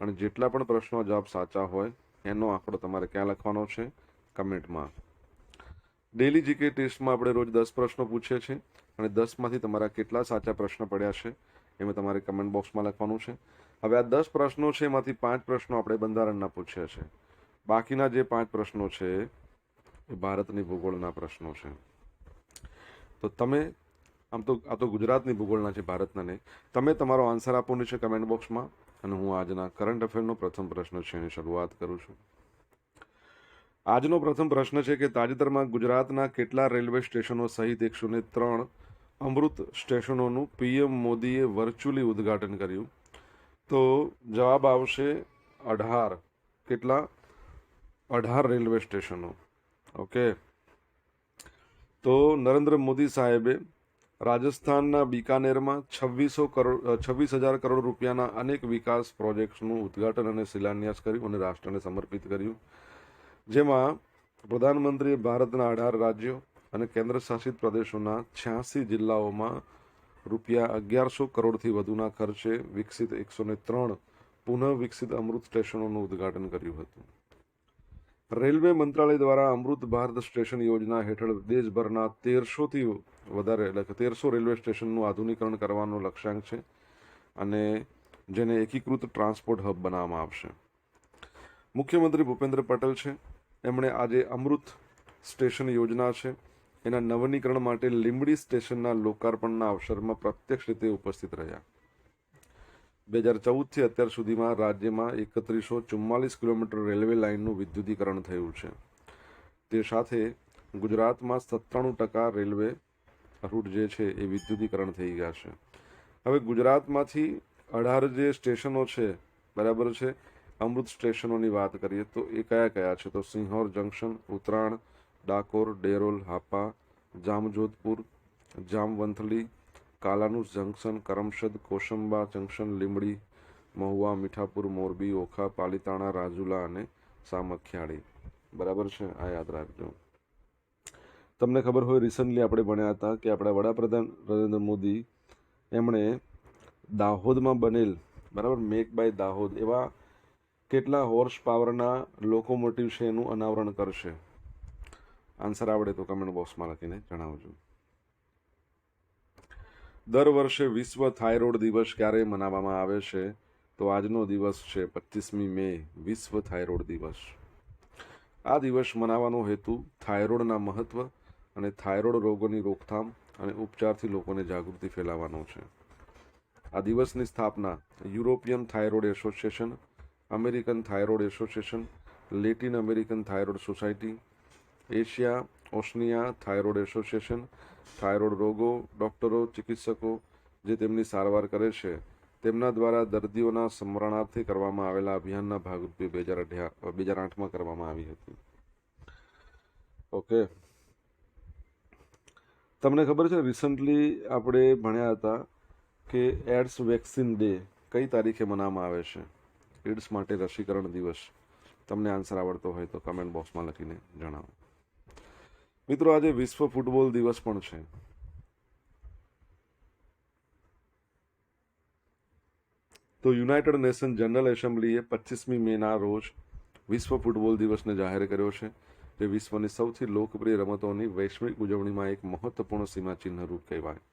અને જેટલા પણ પ્રશ્નો જવાબ સાચા હોય, એનો આંકડો તમારે ક્યાં લખવાનો છે? કમેન્ટમાં. ડેલી જીકે ટેસ્ટમાં આપણે રોજ દસ પ્રશ્નો પૂછીએ છીએ અને દસમાંથી તમારા કેટલા સાચા પ્રશ્ન પડ્યા છે એમાં તમારે કમેન્ટ બોક્સમાં લખવાનું છે. હવે આ દસ પ્રશ્નો છે, એમાંથી પાંચ પ્રશ્નો આપણે બંધારણના પૂછ્યા છે બાકીના જે પાંચ પ્રશ્નો છે, એ ભારતની ભૂગોળના પ્રશ્નો છે. તો તમે, આમ તો, આ તો ગુજરાતની ભૂગોળના છે, ભારતના નહીં. તમે તમારો આન્સર આપવાનો છે કમેન્ટ બોક્સમાં અને હું આજના કરંટ અફેરનો પ્રથમ પ્રશ્ન છે એની શરૂઆત કરું છું. આજનો પ્રથમ પ્રશ્ન છે કે તાજેતરમાં ગુજરાતના કેટલા રેલવે સ્ટેશનો સહિત એકસો ને ત્રણ અમૃત સ્ટેશનોનું પીએમ મોદીએ વર્ચ્યુઅલી ઉદ્ઘાટન કર્યું? તો જવાબ આવશે અઢાર. કેટલા? અઢાર રેલવે સ્ટેશનો. ઓકે. તો નરેન્દ્ર મોદી સાહેબે રાજસ્થાનના બિકાનેરમાં છવ્વીસો કરોડ છવ્વીસ હજાર કરોડ રૂપિયાના અનેક વિકાસ પ્રોજેક્ટ્સનું ઉદ્ઘાટન અને શિલાન્યાસ કર્યું અને રાષ્ટ્રને સમર્પિત કર્યું. જેમાં પ્રધાનમંત્રીએ ભારતના અઢાર રાજ્યો અને કેન્દ્ર શાસિત પ્રદેશોના છ્યાસી જિલ્લાઓમાં રૂપિયા અગિયારસો કરોડથી વધુના ખર્ચે વિકસિત એકસો ને ત્રણ પુનઃ વિકસિત અમૃત સ્ટેશનોનું ઉદ્ઘાટન કર્યું હતું. રેલવે મંત્રાલય દ્વારા અમૃત ભારત સ્ટેશન યોજના હેઠળ દેશભરના તેરસોથી વધારે, એટલે કે તેરસો રેલવે સ્ટેશનનું આધુનિકરણ કરવાનો લક્ષ્યાંક છે અને જેને એકીકૃત ટ્રાન્સપોર્ટ હબ બનાવવામાં આવશે. મુખ્યમંત્રી ભૂપેન્દ્ર પટેલ છે. એમણે આજે અમૃત સ્ટેશન યોજના છે. એના નવીનીકરણ માટે લીંબડી સ્ટેશનના લોકાર્પણના અવસરમાં પ્રત્યક્ષ રીતે ઉપસ્થિત રહ્યા. બે હજાર ચૌદથી અત્યાર સુધીમાં રાજ્યમાં એકત્રીસો ચુમ્માલીસ કિલોમીટર રેલવે લાઇનનું વિદ્યુતીકરણ થયું છે. તે સાથે ગુજરાતમાં સત્તાણું ટકા રેલવે રૂટ જે છે એ વિદ્યુતીકરણ થઈ ગયા છે. હવે ગુજરાતમાંથી અઢાર જે સ્ટેશનો છે, બરાબર છે? અમૃત સ્ટેશનોની વાત કરીએ તો એ કયા કયા છે? તો Sihor junction, Uttarayan, Dakor, Derol, Hapa, Jamjodhpur, Jamvanthali Kalanus junction, Karamsad, Kosamba junction Limdi Mahuva, Mithapur, Morbi, Okha, Palitana, Rajula અને સામખિયાળી. બરાબર છે? આ યાદ રાખજો. તમને ખબર હોય રિસન્ટલી આપણે ભણ્યા હતા કે આપણા વડાપ્રધાન નરેન્દ્ર મોદી એમણે દાહોદમાં બનેલ, બરાબર મેક બાય દાહોદ, એવા કેટલા હોર્સ પાવરના લોકોમોટિવ છે એનું અનાવરણ કરશે? આન્સર આવડે તો કમેન્ટ બોક્સમાં લખીને જણાવજો. દર વર્ષે વિશ્વ થાઇરોઇડ દિવસ ક્યારે મનાવવામાં આવે છે? તો આજનો દિવસ છે પચીસમી મે, વિશ્વ થાઇરોઇડ દિવસ. આ દિવસ મનાવવાનો હેતુ થાઇરોઇડના મહત્ત્વ અને થાઇરોઇડ રોગોની રોકથામ અને ઉપચારથી લોકોને જાગૃતિ ફેલાવવાનો છે. આ દિવસની સ્થાપના European thyroid association, American thyroid association, Latin American thyroid society, Asia Oceania, thyroid association, thyroid રોગો, ડૉક્ટરો, ચિકિત્સકો જે તેમની સારવાર કરે છે, તેમના દ્વારા દર્દીઓના સ્મરણાર્થે કરવામાં આવેલા અભિયાનના ભાગરૂપે બે હજાર અઢાર બે હજાર આઠમાં કરવામાં આવી હતી. ઓકે. તમને ખબર છે રિસન્ટલી આપણે ભણ્યા હતા કે એડ્સ વેક્સિન ડે કઈ તારીખે મનાવવામાં આવે છે? એડ્સ માટે રસીકરણ દિવસ. તમને આન્સર આવડતો હોય તો કમેન્ટ બોક્સમાં લખીને જણાવો. મિત્રો, આજે વિશ્વ ફૂટબોલ દિવસ પણ છે. તો યુનાઇટેડ નેશન જનરલ એસેમ્બલીએ પચીસમી મેના રોજ વિશ્વ ફૂટબોલ દિવસને જાહેર કર્યો છે, જે વિશ્વની સૌથી લોકપ્રિય રમતોની વૈશ્વિક ઉજવણીમાં એક મહત્વપૂર્ણ સીમાચિહ્ન રૂપ કહેવાય.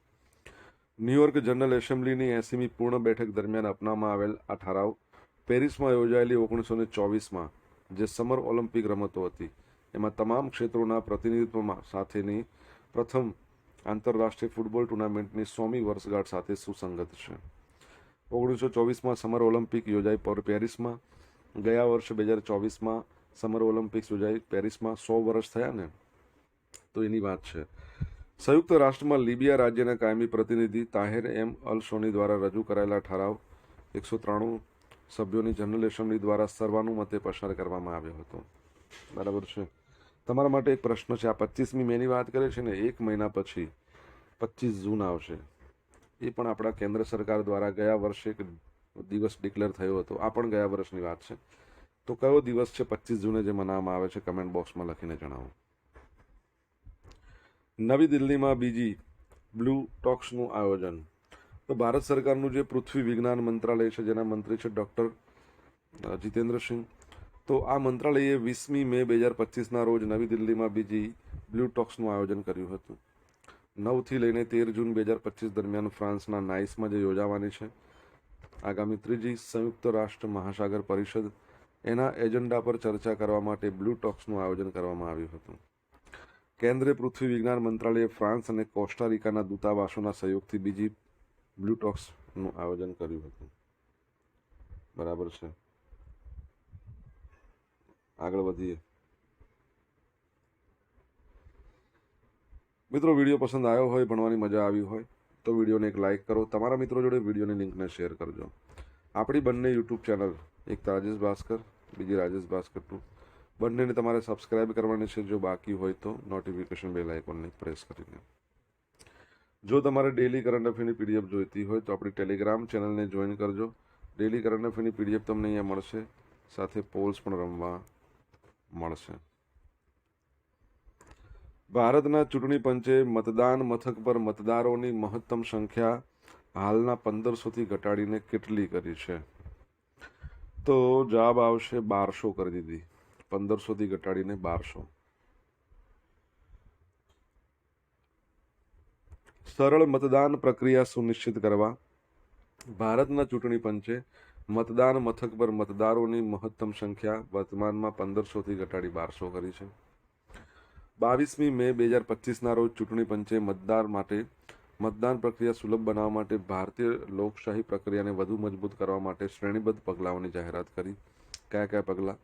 ન્યુયોર્ક જનરલ એસેમ્બલીની એસીમી પૂર્ણ બેઠક દરમિયાન અપનાવવામાં આવેલ આ ઠરાવ પેરિસમાં યોજાયેલી ઓગણીસો ચોવીસમાં, જે સમર ઓલિમ્પિક રમતો હતી એમાં તમામ ક્ષેત્રોના પ્રતિનિધિત્વમાં સાથેની પ્રથમ આંતરરાષ્ટ્રીય ફૂટબોલ ટુર્નામેન્ટની સોમી વર્ષગાંઠ સાથે સુસંગત છે. ઓગણીસો ચોવીસમાં સમર ઓલિમ્પિક યોજાઈ પર પેરિસમાં, ગયા વર્ષ બે હજાર ચોવીસમાં સમર ઓલિમ્પિક્સ યોજાઈ પેરિસમાં, સો વર્ષ થયા ને? તો એની વાત છે. સંયુક્ત રાષ્ટ્રમાં લીબિયા રાજ્યના કાયમી પ્રતિનિધિ તાહેર એમ અલ સોની દ્વારા રજૂ કરાયેલા ઠરાવ એકસો ત્રાણું સભ્યોની જનરલ એસેમ્બલી દ્વારા સર્વાનુમતે પસાર કરવામાં આવ્યો હતો. બરાબર છે? તમારા માટે એક પ્રશ્ન છે. આ પચીસમી મેની વાત કરે છે ને, એક મહિના પછી પચીસ જૂન આવશે. એ પણ આપણા કેન્દ્ર સરકાર દ્વારા ગયા વર્ષે એક દિવસ ડિક્લેર થયો હતો. આ પણ ગયા વર્ષની વાત છે. તો કયો દિવસ છે પચીસ જૂને જે મનાવવામાં આવે છે? કમેન્ટ બોક્સમાં લખીને જણાવો. નવી દિલ્હીમાં બીજી બ્લુ ટોક્સનું આયોજન. તો ભારત સરકારનું જે પૃથ્વી વિજ્ઞાન મંત્રાલય છે, જેના મંત્રી છે ડૉક્ટર જીતેન્દ્રસિંહ તો આ મંત્રાલયે વીસમી મે બે હજાર પચીસના રોજ નવી દિલ્હીમાં બીજી બ્લુ ટોક્સનું આયોજન કર્યું હતું. નવથી લઈને તેર જૂન બે હજાર પચીસ દરમિયાન ફ્રાન્સના નાઇસમાં જે યોજાવાની છે, આગામી ત્રીજી સંયુક્ત રાષ્ટ્ર મહાસાગર પરિષદ, એના એજન્ડા પર ચર્ચા કરવા માટે બ્લુ ટોક્સનું આયોજન કરવામાં આવ્યું હતું. કેન્દ્રીય પૃથ્વી વિજ્ઞાન મંત્રાલયે ફ્રાન્સ અને કોસ્ટારિકાના દૂતાવાસોના સહયોગથી બીજી બ્લુ ટોક્સનું આયોજન કર્યું હતું. બરાબર છે. આગળ વધીએ. મિત્રો, વીડિયો પસંદ આવ્યો હોય, ભણવાની મજા આવી હોય, તો વિડીયોને એક લાઇક કરો. તમારા મિત્રો જોડે વિડીયોની લિંકને શેર કરજો. આપણી બંને યુટ્યુબ ચેનલ એક રાજેશ ભાસ્કર, બીજી રાજેશ ભાસ્કર ટુ. બંનેને તમારે સબસ્ક્રાઇબ કરવાની છે. જો બાકી હોય તો નોટિફિકેશન બેલ આઇકોનને પ્રેસ કરીને. જો તમારે ડેલી કરંટ અફેરની પીડીએફ જોઈતી હોય, તો આપણી ટેલિગ્રામ ચેનલને જોઈન કરજો. ડેલી કરંટ અફેરની પીડીએફ તમને અહીંયા મળશે. સાથે પોલ્સ પણ રમવા મળશે. ભારતના ચૂંટણી પંચે મતદાન મથક પર મતદારોની મહત્તમ સંખ્યા હાલના પંદરસોથી ઘટાડીને કેટલી કરી છે? તો જવાબ આવશે બારસો કરી દીધી. પંદરસોથી ઘટાડીને બારસો. સરળ મતદાન પ્રક્રિયા સુનિશ્ચિત કરવા. ભારતના ચૂંટણી પંચે મતદાન મથક પર મતદારોની મહત્તમ સંખ્યા વર્તમાનમાં પંદરસોથી ઘટાડી બારસો કરી છે. બાવીસમી મે બે હજાર પચીસના રોજ ચૂંટણી પંચે મતદાર માટે મતદાન પ્રક્રિયા સુલભ બનાવવા માટે ભારતીય લોકશાહી પ્રક્રિયાને વધુ મજબૂત કરવા માટે શ્રેણીબદ્ધ પગલાઓની જાહેરાત કરી. કયા કયા પગલાં?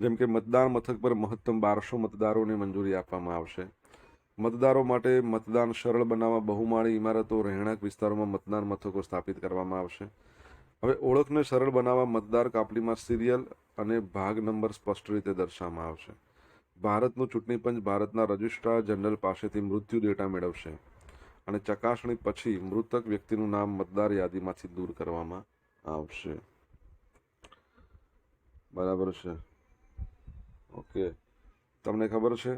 જેમ કે મતદાન મથક પર મહત્તમ બારસો મતદારોને મંજૂરી આપવામાં આવશે. મતદારો માટે મતદાન સરળ બનાવવા બહુમાળી ઇમારતો, રહેણાંક વિસ્તારોમાં મતદાન મથકો સ્થાપિત કરવામાં આવશે. હવે ઓળખને સરળ બનાવવા મતદાર કાપલીમાં સિરિયલ અને ભાગ નંબર સ્પષ્ટ રીતે દર્શાવવામાં આવશે. ભારતનું ચૂંટણી પંચ ભારતના રજિસ્ટ્રાર જનરલ પાસેથી મૃત્યુ ડેટા મેળવશે અને ચકાસણી પછી મૃતક વ્યક્તિનું નામ મતદાર યાદીમાંથી દૂર કરવામાં આવશે. બરાબર છે? ઓકે. તમને ખબર છે?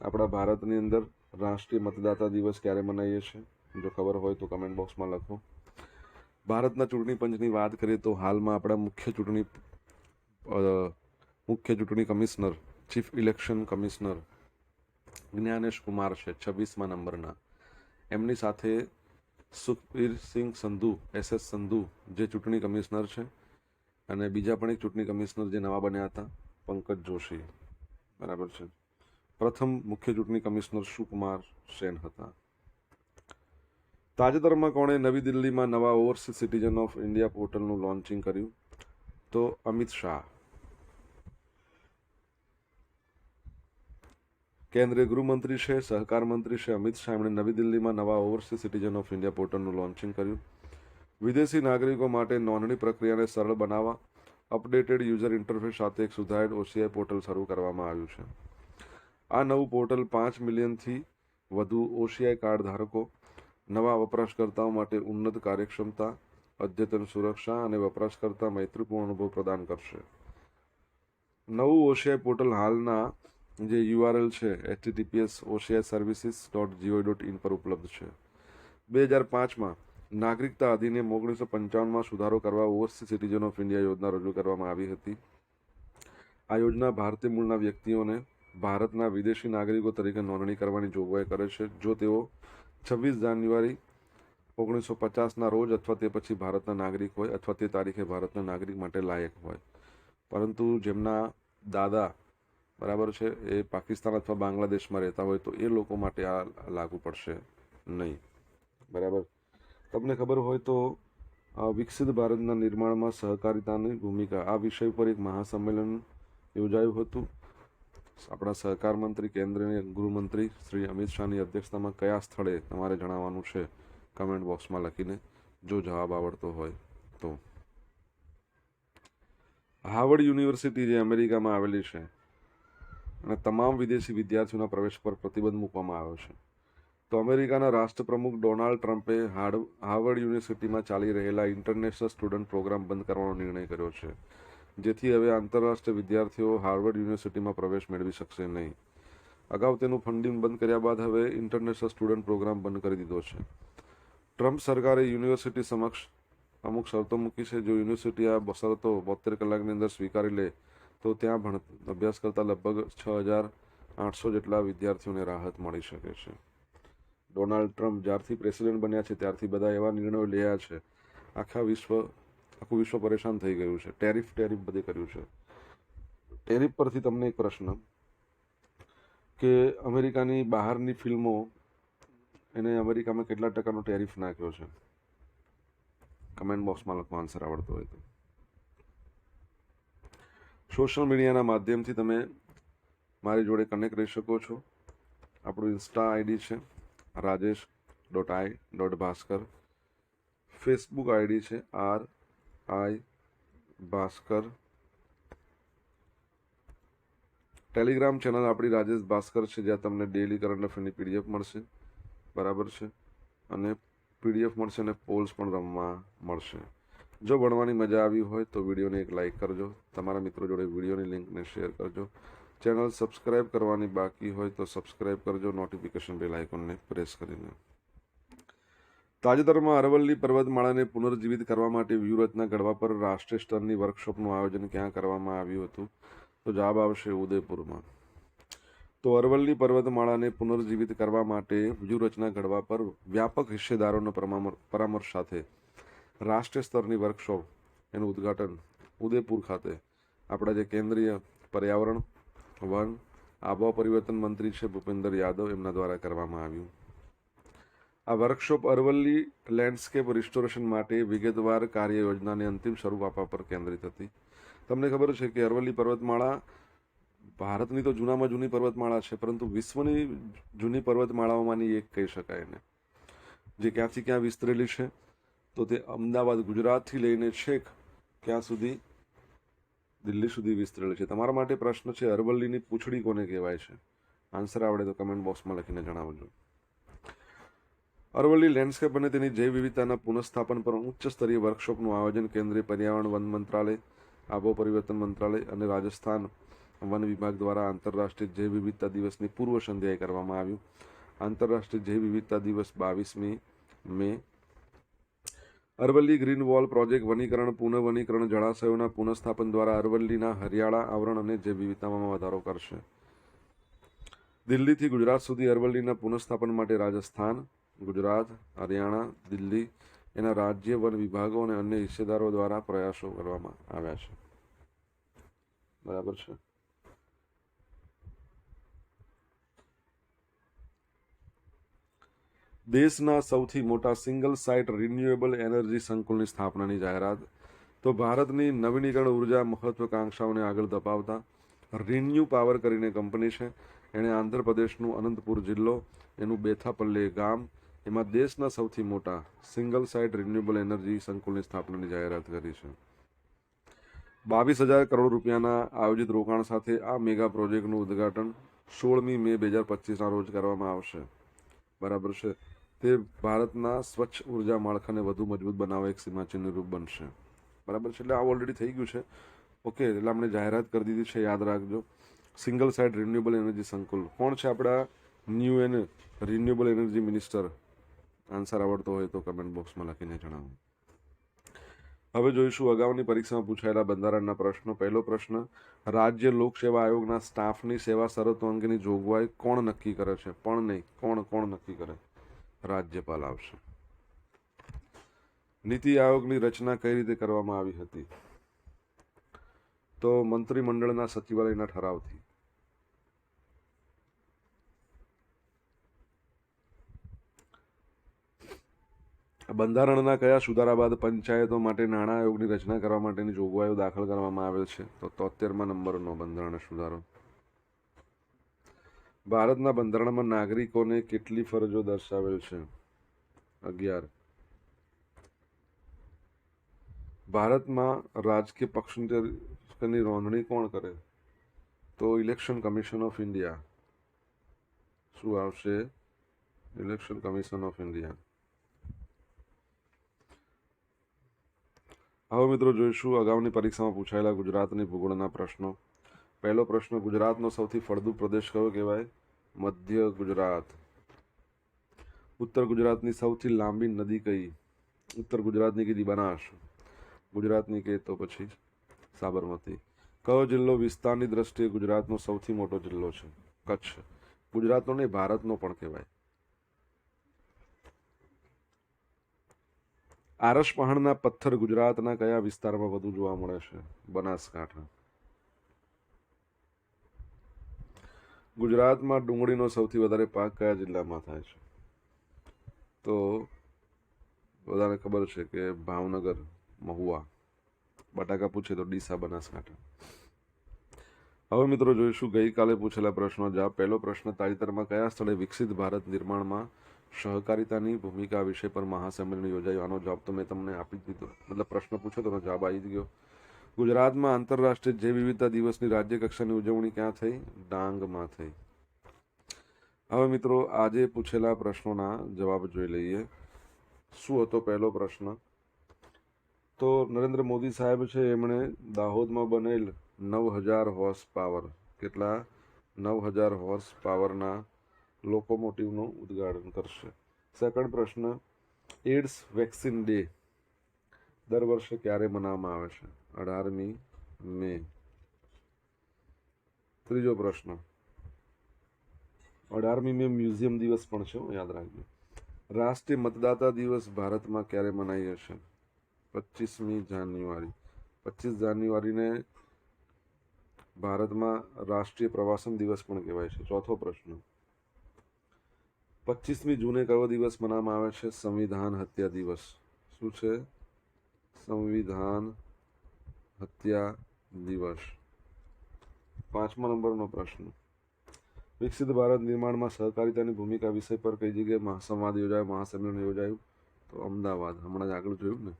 આપણા ભારતની અંદર રાષ્ટ્રીય મતદાતા દિવસ ક્યારે મનાવીએ છીએ? જો ખબર હોય તો કમેન્ટ બોક્સમાં લખો. ભારતના ચૂંટણી પંચની વાત કરીએ તો હાલમાં આપણા મુખ્ય ચૂંટણી મુખ્ય ચૂંટણી commissioner chief election commissioner Gyanesh Kumar છે, છવ્વીસમાં નંબરના. એમની સાથે સુખબીર સિંહ સંધુ, એસ એસ સંધુ જે ચૂંટણી કમિશનર છે અને બીજા પણ એક ચૂંટણી કમિશનર જે નવા બન્યા હતા, પંકજ જોશી. બરાબર છે. પ્રથમ મુખ્ય ચૂંટણી કમિશનર સુકુમાર સેન હતા. તાજેતરમાં કોણે નવી દિલ્હીમાં નવા ઓવરસીઝ સિટીઝન ઓફ ઇન્ડિયા પોર્ટલનું લોન્ચિંગ કર્યું? તો અમિત શાહ. કેન્દ્રીય ગૃહમંત્રી છે સહકાર મંત્રી છે અમિત શાહ. એમણે નવી દિલ્હીમાં નવા ઓવરસીઝ સિટીઝન ઓફ ઇન્ડિયા પોર્ટલનું લોન્ચિંગ કર્યું. વિદેશી નાગરિકો માટે નોંધણી પ્રક્રિયાને સરળ બનાવવા, અપડેટેડ યુઝર ઇન્ટરફેસ સાથે એક સુધારેલ ઓસીઆઈ પોર્ટલ શરૂ કરવામાં આવ્યું છે. આ નવું પોર્ટલ પાંચ મિલિયનથી વધુ ઓસીઆઈ કાર્ડ ધારકો નવા વપરાશકર્તાઓ માટે ઉન્નત કાર્યક્ષમતા, અદ્યતન સુરક્ષા અને વપરાશકર્તા મૈત્રીપૂર્ણ અનુભવ પ્રદાન કરશે. નવું ઓશિયાઈ પોર્ટલ હાલના જે યુઆરએલ છે, HTTPS OCI services dot gov dot in પર ઉપલબ્ધ છે. બે હજાર પાંચમાં નાગરિકતા અધિનિયમ ઓગણીસો પંચાવનમાં સુધારો કરવા ઓવરસી સિટીઝન ઓફ ઇન્ડિયા યોજના રજૂ કરવામાં આવી હતી. આ યોજના ભારતીય મૂળના વ્યક્તિઓને ભારતના વિદેશી નાગરિકો તરીકે નોંધણી કરવાની જોગવાઈ કરે છે. જો તેઓ છવ્વીસ જાન્યુઆરી ઓગણીસો પચાસના રોજ અથવા તે પછી ભારતના નાગરિક હોય અથવા તે તારીખે ભારતના નાગરિક માટે લાયક હોય. પરંતુ જેમના દાદા બરાબર છે, એ પાકિસ્તાન અથવા બાંગ્લાદેશમાં રહેતા હોય તો એ લોકો માટે આ લાગુ પડશે નહીં. બરાબર? તમને ખબર હોય તો વિકસિત ભારતના નિર્માણમાં સહકારિતાની ભૂમિકા આ વિષય પર એક મહાસંમેલન યોજાયું હતું. આપણા સહકાર મંત્રી, કેન્દ્રીય ગૃહમંત્રી શ્રી અમિત શાહની અધ્યક્ષતામાં કયા સ્થળે તમારે જણાવવાનું છે? કમેન્ટ બોક્સમાં લખીને જો જવાબ આવડતો હોય તો. હાર્વર્ડ યુનિવર્સિટી જે અમેરિકામાં આવેલી છે, અને તમામ વિદેશી વિદ્યાર્થીઓના પ્રવેશ પર પ્રતિબંધ મૂકવામાં આવ્યો છે. તો અમેરિકાના રાષ્ટ્રપ્રમુખ ડોનાલ્ડ ટ્રમ્પે હાર્વર્ડ યુનિવર્સિટીમાં ચાલી રહેલા ઇન્ટરનેશનલ સ્ટુડન્ટ પ્રોગ્રામ બંધ કરવાનો નિર્ણય કર્યો છે. જેથી હવે આંતરરાષ્ટ્રીય વિદ્યાર્થીઓ હાર્વર્ડ યુનિવર્સિટીમાં પ્રવેશ મેળવી શકશે નહીં. અગાઉ તેનું ફંડિંગ બંધ કર્યા બાદ હવે ઇન્ટરનેશનલ સ્ટુડન્ટ પ્રોગ્રામ બંધ કરી દીધો છે. ટ્રમ્પ સરકારે યુનિવર્સિટી સમક્ષ અમુક શરતો મૂકી છે. જો યુનિવર્સિટી આ શરતો બોતેર કલાકની અંદર સ્વીકારી લે, તો ત્યાં ભણ, અભ્યાસ કરતા લગભગ છ હજાર આઠસો જેટલા વિદ્યાર્થીઓને રાહત મળી શકે છે. ડોનાલ્ડ ટ્રમ્પ જ્યારથી પ્રેસિડેન્ટ બન્યા છે, ત્યારથી બધા એવા નિર્ણયો લેયા છે. આખા વિશ્વ આખું વિશ્વ પરેશાન થઈ ગયું છે. ટેરિફ ટેરિફ બધે કર્યું છે. ટેરિફ પરથી તમને એક પ્રશ્ન. કે અમેરિકાની બહારની ફિલ્મો એને અમેરિકામાં કેટલા ટકાનો ટેરિફ નાખ્યો છે? કમેન્ટ બોક્સમાં લખવા આન્સર આવડતો હોય તો. સોશિયલ મીડિયાના માધ્યમથી તમે મારી જોડે કનેક્ટ રહી શકો છો. આપણું ઇન્સ્ટા આઈડી છે Rajesh dot I dot Bhaskar Facebook ID છે R I Bhaskar. Telegram channel આપણી રાજેશ ભાસ્કર છે, જ્યાં તમને ડેલી કરંટ અફેરની પીડીએફ મળશે. બરાબર છે? અને પીડીએફ મળશે અને પોલ્સ પણ રમવા મળશે. જો ભણવાની મજા આવી હોય તો વિડીયોને એક લાઇક કરજો. તમારા મિત્રો જોડે વિડીયોની લિંકને શેર કરજો. ચેનલ સબસ્ક્રાઇબ કરવાની બાકી હોય તો સબસ્ક્રાઇબ કરજો. નોટિફિકેશન બેલ આઇકોનને પ્રેસ કરીને. તાજેતરમાં અરવલ્લી પર્વતમાળાને પુનર્જીવિત કરવા માટે વ્યૂહરચના ઘડવા પર રાષ્ટ્રીય સ્તરની વર્કશોપનું આયોજન ક્યાં કરવામાં આવ્યું હતું? તો જવાબ આવશે ઉદયપુરમાં. તો અરવલ્લી પર્વતમાળાને પુનર્જીવિત કરવા માટે વ્યૂહરચના ઘડવા પર વ્યાપક હિસ્સેદારોનો પરામર- પરામર્શ સાથે રાષ્ટ્રીય સ્તરની વર્કશોપ એનું ઉદ્ઘાટન ઉદયપુર ખાતે. આપણા જે કેન્દ્રીય પર્યાવરણ, વન, આબોહવા પરિવર્તન મંત્રી છે ભૂપેન્દ્ર યાદવ એમના દ્વારા કરવામાં આવ્યું. આ વર્કશોપ અરવલ્લી લેન્ડસ્કેપ રિસ્ટોરેશન માટે વિગતવાર કાર્ય યોજનાને અંતિમ સ્વરૂપ આપવા પર કેન્દ્રિત હતી. તમને ખબર છે કે અરવલ્લી પર્વતમાળા ભારતની તો જૂનામાં જૂની પર્વતમાળા છે, પરંતુ વિશ્વની જૂની પર્વતમાળાઓમાંની એક કહી શકાય એને. જે ક્યાંથી ક્યાં વિસ્તરેલી છે, તો તે અમદાવાદ, ગુજરાતથી લઈને છેક ક્યાં સુધી દિલ્હી સુધી વિસ્તરેલી છે. તમારા માટે પ્રશ્ન છે, અરવલ્લીની પૂંછડી કોને કહેવાય છે? આન્સર આવડે તો કમેન્ટ બોક્સમાં લખીને જણાવજો. અરવલ્લી લેન્ડસ્કેપ અને તેની જૈવ વિવિધતાના પુનઃસ્થાપન પર ઉચ્ચ સ્તરીય વર્કશોપનું આયોજન કેન્દ્રીય પર્યાવરણ, વન મંત્રાલય આબો પરિવર્તન મંત્રાલય અને રાજસ્થાન વન વિભાગ દ્વારા આંતરરાષ્ટ્રીય જૈવ વિવિધતા દિવસની પૂર્વ સંધ્યાએ કરવામાં આવ્યું. આંતરરાષ્ટ્રીય જૈવ વિવિધતા દિવસ બાવીસમી May. Aravalli green wall project વનીકરણ, પુનઃવનીકરણ જળાશયોના પુનઃસ્થાપન દ્વારા અરવલ્લીના હરિયાળા આવરણ અને જૈવ વિવિધતામાં વધારો કરશે. દિલ્હીથી ગુજરાત સુધી અરવલ્લીના પુનઃસ્થાપન માટે રાજસ્થાન ગુજરાત, હરિયાણા, દિલ્હી એના રાજ્ય, વન વિભાગો અને અન્ય હિસ્સેદારો દ્વારા પ્રયાસો કરવામાં આવ્યા છે. બરાબર છે? દેશના સૌથી મોટા સિંગલ સાઇટ રિન્યુએબલ એનર્જી સંકુલની સ્થાપનાની જાહેરાત, તો ભારતની નવીનીકરણ ઊર્જા મહત્વકાંક્ષાઓને આગળ ધપાવતા રિન્યુ પાવર કરીને કંપની છે. એણે આંધ્રપ્રદેશનું અનંતપુર જિલ્લો, એનું બેથાપલ્લે ગામ એમાં દેશના સૌથી મોટા સિંગલ સાઇડ રિન્યુએબલ એનર્જી સંકુલની સ્થાપનાની જાહેરાત કરી છે. બાવીસ હજાર કરોડ રૂપિયાના આયોજિત રોકાણ સાથે આ મેગા પ્રોજેક્ટનું ઉદ્ઘાટન સોળમી મે બે હજાર પચીસના રોજ કરવામાં આવશે. બરાબર છે. તે ભારતના સ્વચ્છ ઊર્જા માળખાને વધુ મજબૂત બનાવવા એક સીમાચિહ્નરૂપ બનશે. બરાબર છે. એટલે આ ઓલરેડી થઈ ગયું છે. ઓકે, એટલે આપણે જાહેરાત કરી દીધી છે. યાદ રાખજો. સિંગલ સાઇડ રિન્યુએબલ એનર્જી સંકુલ. કોણ છે આપણા new and renewable energy minister answer આવડતો હોય તો કમેન્ટ બોક્સમાં લખીને જણાવો. હવે જોઈશું અગાઉની પરીક્ષામાં પૂછાયેલા બંધારણના પ્રશ્નો. પહેલો પ્રશ્ન, રાજ્ય લોકસેવા આયોગના સ્ટાફની સેવા શરતો અંગેની જોગવાઈ કોણ નક્કી કરે છે? પણ નહીં, કોણ કોણ નક્કી કરે? રાજ્યપાલ આવશે. નીતિ આયોગની રચના કઈ રીતે કરવામાં આવી હતી? તો મંત્રીમંડળના સચિવાલયના ઠરાવથી. બંધારણના કયા સુધારા બાદ પંચાયતો માટે નાણાં આયોગની રચના કરવા માટેની જોગવાઈઓ દાખલ કરવામાં આવેલ છે? તો તોતેરમાં નંબરનો બંધારણ સુધારો. ભારતના બંધારણમાં નાગરિકોને કેટલી ફરજો દર્શાવેલ છે? અગિયાર. ભારતમાં રાજકીય પક્ષની નોંધણી કોણ કરે? તો ઇલેક્શન કમિશન ઓફ ઇન્ડિયા. શું આવશે? Election commission of India. હવે મિત્રો જોઈશું અગાઉની પરીક્ષામાં પૂછાયેલા ગુજરાતની ભૂગોળના પ્રશ્નો. પહેલો પ્રશ્ન, ગુજરાતનો સૌથી ફળદ્રુપ પ્રદેશ કયો કહેવાય? મધ્ય ગુજરાત. ઉત્તર ગુજરાતની સૌથી લાંબી નદી કઈ? ઉત્તર ગુજરાતની કીધી બનાસ. ગુજરાતની કે તો પછી સાબરમતી. કયો જિલ્લો વિસ્તારની દ્રષ્ટિએ ગુજરાતનો સૌથી મોટો જિલ્લો છે? કચ્છ. ગુજરાતનો નહીં, ભારતનો પણ કહેવાય. આરસ પહાડના પથ્થર ગુજરાતના કયા વિસ્તારમાં વધુ જોવા મળે છે? બનાસકાંઠા. ગુજરાતમાં ડુંગળીનો સૌથી વધારે પાક કયા જિલ્લામાં થાય છે? તો બધાને ખબર છે કે ભાવનગર, મહુવા, બટાકા પૂછે તો ડીસા, બનાસકાંઠા. હવે મિત્રો જોઈશું, ગઈકાલે પૂછેલા પ્રશ્નો. જવાબ પહેલો પ્રશ્ન તાજેતરમાં કયા સ્થળે વિકસિત ભારત નિર્માણમાં સહકારિતાની ભૂમિકા વિષય પર મહાસંમેલન યોજાયું. આનો જવાબ તો મેં તમને આપી જ દીધો. મતલબ પ્રશ્ન પૂછો, તો જવાબ આવી ગયો. ગુજરાતમાં આંતરરાષ્ટ્રીય જૈવ વિવિધતા દિવસની રાજ્ય કક્ષાની ઉજવણી ક્યાં થઈ? ડાંગમાં થઈ. હવે મિત્રો, આજે પૂછેલા પ્રશ્નોના જવાબ જોઈ લઈએ. શું હતો પહેલો પ્રશ્ન? તો નરેન્દ્ર મોદી સાહેબ છે, એમણે દાહોદમાં બનેલ નવ હજાર હોર્સ પાવર. કેટલા? નવ હજાર હોર્સ પાવરના લોકોમોટિવનું ઉદ્ઘાટન કરશે. સેકન્ડ પ્રશ્ન, એડ્સ વેક્સિન ડે દર વર્ષે ક્યારે મનાવવામાં આવે છે? અઢારમી મે. ત્રીજો પ્રશ્ન, અઢારમી મે મ્યુઝિયમ દિવસ પણ છે, હું, યાદ રાખજો. રાષ્ટ્રીય મતદાતા દિવસ ભારતમાં ક્યારે મનાઈ હશે? પચીસમી જાન્યુઆરી. પચીસ જાન્યુઆરીને ભારતમાં રાષ્ટ્રીય પ્રવાસન દિવસ પણ કહેવાય છે. ચોથો પ્રશ્ન પચીસમી જૂને કયો દિવસ મનાવવામાં આવે છે? સંવિધાન હત્યા દિવસ. શું છે? સંવિધાન હત્યા દિવસ. પાંચમા નંબરનો પ્રશ્ન. વિકસિત ભારત નિર્માણમાં સહકારિતાની ભૂમિકા વિષય પર કઈ જગ્યાએ મહાસંવાદ યોજાયો? મહાસંમેલન યોજાયું? તો અમદાવાદ. હમણાં જ આગળ જોયું ને?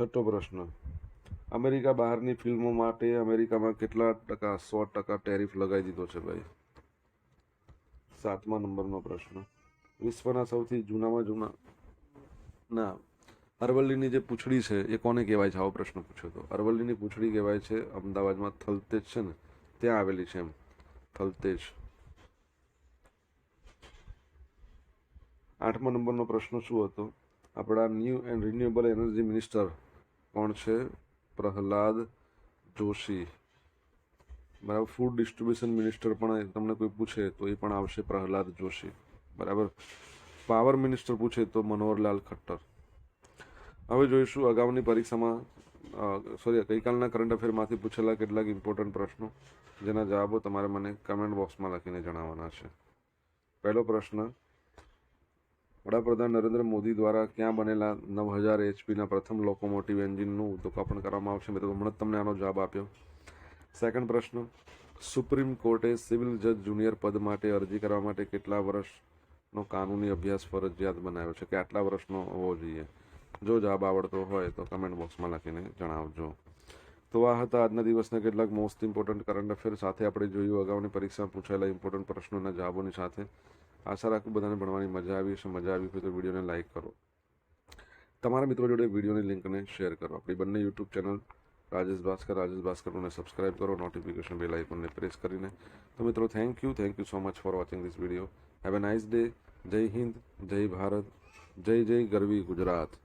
છઠ્ઠો પ્રશ્ન. અમેરિકા બહારની ફિલ્મો માટે અમેરિકામાં કેટલા ટકા, સો ટકા ટેરિફ લગાવી દીધો છે ભાઈ? સાતમા નંબરનો પ્રશ્ન. વિશ્વના સૌથી જૂનામાં જૂના, ના, અરવલ્લીની જે પૂંછડી છે, એ કોને કહેવાય છે? આવો પ્રશ્ન પૂછ્યો તો. અરવલ્લીની પૂંછડી કહેવાય છે, અમદાવાદમાં થલતેજ છે ને, ત્યાં આવેલી છે એમ. થલતેજ. આઠમા નંબરનો પ્રશ્ન શું હતો? આપણા new and renewable energy minister કોણ છે? પ્રહલાદ જોશી. બરાબર ફૂડ ડિસ્ટ્રીબ્યુશન મિનિસ્ટર પણ તમને કોઈ પૂછે તો એ પણ આવશે પ્રહલાદ જોશી. બરાબર? પાવર મિનિસ્ટર પૂછે તો મનોહરલાલ ખટ્ટર. હવે જોઈશું અગાઉની પરીક્ષામાં સોરી ગઈકાલના કરંટ અફેરમાંથી પૂછેલા કેટલાક ઇમ્પોર્ટન્ટ પ્રશ્નો. જેના જવાબો તમારે મને કમેન્ટ બોક્સમાં લખીને જણાવવાના છે. પહેલો પ્રશ્ન, વડાપ્રધાન નરેન્દ્ર મોદી દ્વારા ક્યાં બનેલા નવ હજાર એચપીના પ્રથમ લોકોમોટિવ એન્જિનનું લોકાર્પણ કરવામાં આવશે? મેં તો હમણાં જ તમને આનો જવાબ આપ્યો. સેકન્ડ પ્રશ્ન. સુપ્રીમ કોર્ટે સિવિલ જજ જુનિયર પદ માટે અરજી કરવા માટે કેટલા વર્ષનો કાનૂની અભ્યાસ ફરજિયાત બનાવ્યો છે? કે આટલા વર્ષનો હોવો જોઈએ? જો જવાબ આવડતો હોય તો કમેન્ટ બોક્સમાં લખીને જણાવજો. તો આ હતા આજના દિવસના કેટલાક મોસ્ટ ઇમ્પોર્ટન્ટ કરંટ અફેર સાથે આપણે જોયું અગાઉની પરીક્ષામાં પૂછાયેલા ઇમ્પોર્ટન્ટ પ્રશ્નોના જવાબોની સાથે. આશા રાખું બધાને ભણવાની મજા આવી હશે. મજા આવી હોય તો વિડીયોને લાઇક કરો. તમારા મિત્રો જોડે વિડીયોની લિંકને શેર કરો. આપણી બંને યુટ્યુબ ચેનલ રાજેશ ભાસ્કર, રાજેશ ભાસ્કરને સબસ્ક્રાઇબ કરો નોટિફિકેશન બેલ આઇકોનને પ્રેસ કરીને. તો મિત્રો thank you thank you so much for watching this video have a nice day Jai Hind Jai Bharat જય જય ગરવી ગુજરાત